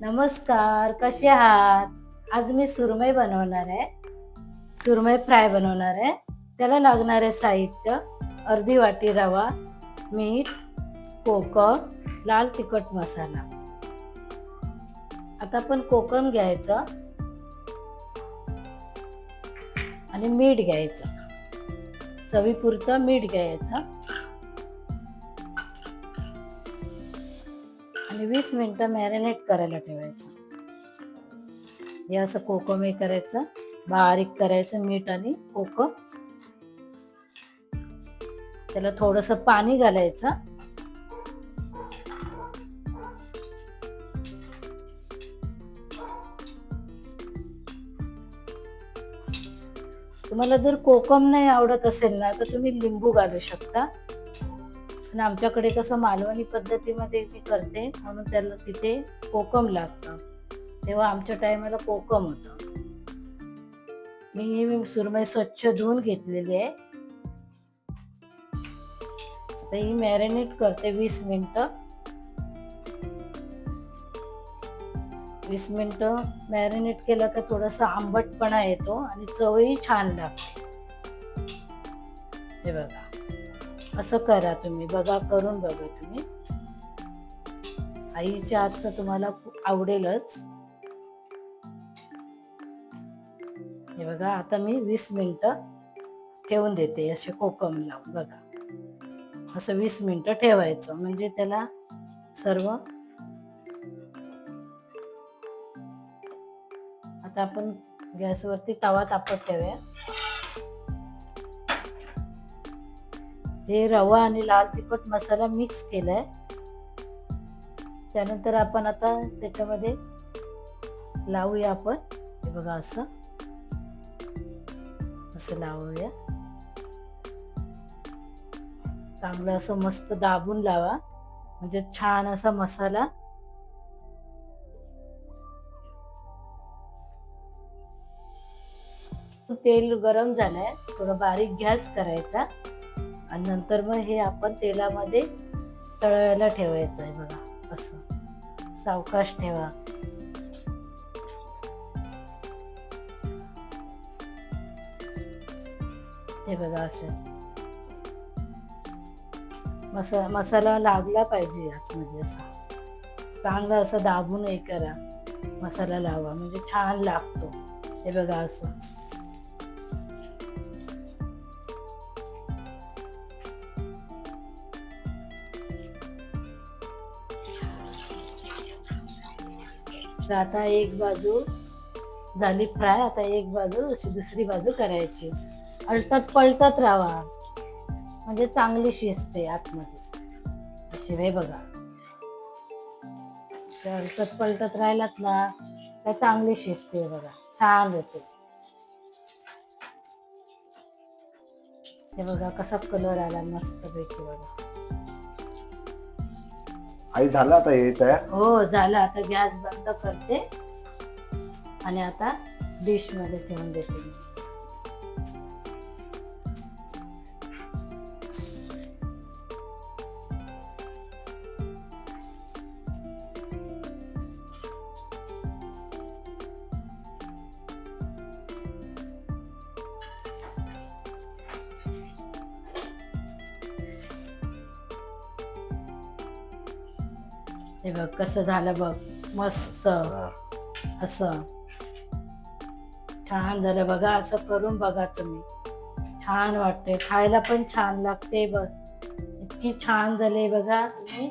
नमस्कार कसे आहात? आज मी सुरमई बनवणार आहे. सुरमई फ्राय बनवणार आहे. त्याला लागणारे साहित्य अर्धी वाटी रवा मीठ कोकम लाल तिखट मसाला. आता आपण कोकम घ्यायचं आणि मीठ घ्यायचं. चवीपुरतं मीठ घ्यायचं. आणि वीस मिनटं मॅरिनेट करायला ठेवायचं. हे असं कोकम हे करायचं बारीक करायचं मीठ आणि कोकम. त्याला थोडस पाणी घालायचं. तुम्हाला जर कोकम नाही आवडत असेल ना तर तुम्ही लिंबू घालू शकता. आणि आमच्याकडे कसं मालवणी पद्धतीमध्ये मी करते म्हणून त्याला तिथे कोकम लागतं. तेव्हा आमच्या टायमाला कोकम होतं. मी सुरमई स्वच्छ धुवून घेतलेली आहे. आता ही मॅरिनेट करते वीस मिनटं. वीस मिनटं मॅरिनेट केलं का थोडासा आंबटपणा येतो आणि चवही छान लागते. हे बघा. असं करा तुम्ही. बघा करून बघा तुम्ही. आईच्या हातचं तुम्हाला आवडेलच. हे बघा आता मी वीस मिनटं ठेवून देते असे कोकम लावून. बघा. असं वीस मिनटं ठेवायचं. म्हणजे त्याला सर्व आता आपण गॅसवरती तवा तापत ठेवूया. हे रवा आणि लाल तिखट मसाला मिक्स केलाय. त्यानंतर आपण आता त्याच्यामध्ये लावूया आपण. हे बघा असं. असं लावूया. चांगलं असं मस्त दाबून लावा. म्हणजे छान असा मसाला. तेल गरम झालंय. थोडं बारीक गॅस करायचा. आणि नंतर मग हे आपण तेलामध्ये तळायला ठेवायचं आहे बघा असं. सावकाश ठेवा. हे बघा असं. मसा मसाला लागला पाहिजे आतमध्ये असा. चांगला असं दाबून हे करा. मसाला लावा म्हणजे छान लागतो. हे बघा असं. तर आता एक बाजू झाली फ्राय आता एक बाजू अशी दुसरी बाजू करायची. अलटत पलटत राहा. म्हणजे चांगली शिजते आतमध्ये. अशी हे बघा अलटत पलटत राहिलात ना तर चांगली शिजते बघा. छान होते हे बघा कसा कलर आला मस्त पैकी बघा. आई झालं आता हे तयार? हो झालं. आता गॅस बंद करते. आणि आता डिशमध्ये ठेवून देते मी. हे बघ कसं झालं बघ. मस्त. असं. छान झालं बघा असं करून बघा तुम्ही. छान वाटते खायला पण छान लागते बघ. इतकी छान झाले बघा तुम्ही.